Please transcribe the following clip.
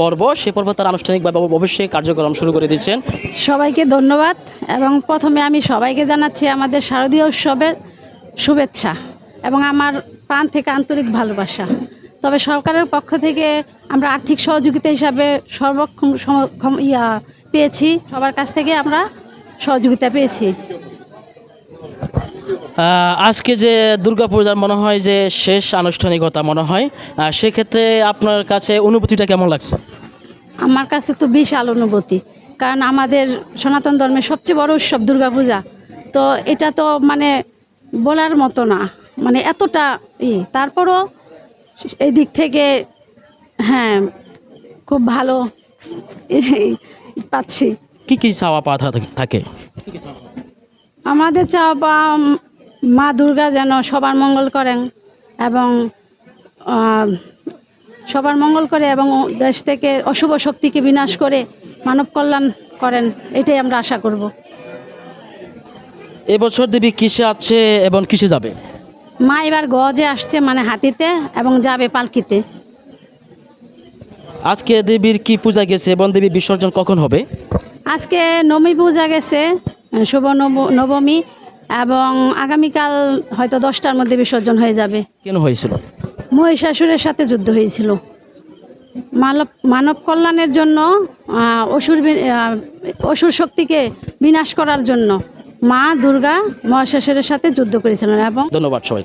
পর্ব, সে পর্ব তার আনুষ্ঠানিকভাবে অবশ্যই কার্যক্রম শুরু করে দিচ্ছেন। সবাইকে ধন্যবাদ এবং প্রথমে আমি সবাইকে জানাচ্ছি আমাদের শারদীয় উৎসবের শুভেচ্ছা এবং আমার প্রাণ থেকে আন্তরিক ভালোবাসা। তবে সরকারের পক্ষ থেকে আমরা আর্থিক সহযোগিতা হিসাবে সর্বক্ষম ইয়া পেয়েছি। সবার কাছ থেকে আমরা সহযোগিতা পেয়েছি। আজকে যে দুর্গাপূজার মনে হয় যে শেষ আনুষ্ঠানিকতা মনে হয় সেক্ষেত্রে আপনার কাছে অনুভূতিটা কেমন লাগছে? আমার কাছে তো বিশাল অনুভূতি কারণ আমাদের সনাতন ধর্মের সবচেয়ে বড় উৎসব দুর্গাপূজা। তো এটা তো মানে বলার মতো না মানে এতটা ই। তারপরও এই দিক থেকে হ্যাঁ খুব ভালো পাচ্ছি। কি কি চাওয়া পাওয়া থাকে? আমাদের চাওয়া পাওয়া মা দুর্গা যেন সবার মঙ্গল করেন এবং সবার মঙ্গল করে এবং দেশ থেকে অশুভ শক্তিকে বিনাশ করে মানব কল্যাণ করেন এটাই আমরা আশা করব। এবছর দেবী কিসে আছে এবং কিসে যাবে? মা এবার গজে আসছে মানে হাতিতে এবং যাবে পালকিতে। আজকে দেবীর কি পূজা গেছে এবং দেবী বিসর্জন কখন হবে? আজকে নবমী পূজা গেছে শুভ নব- নবমী এবং আগামীকাল হয়তো দশটার মধ্যে বিসর্জন হয়ে যাবে। কেন হয়েছিল? মহিষাসুরের সাথে যুদ্ধ হয়েছিল। মানব মানব কল্যাণের জন্য অসুর অসুর শক্তিকে বিনাশ করার জন্য মা দুর্গা মহিষাসুরের সাথে যুদ্ধ করেছিলেন এবং ধন্যবাদ সবাই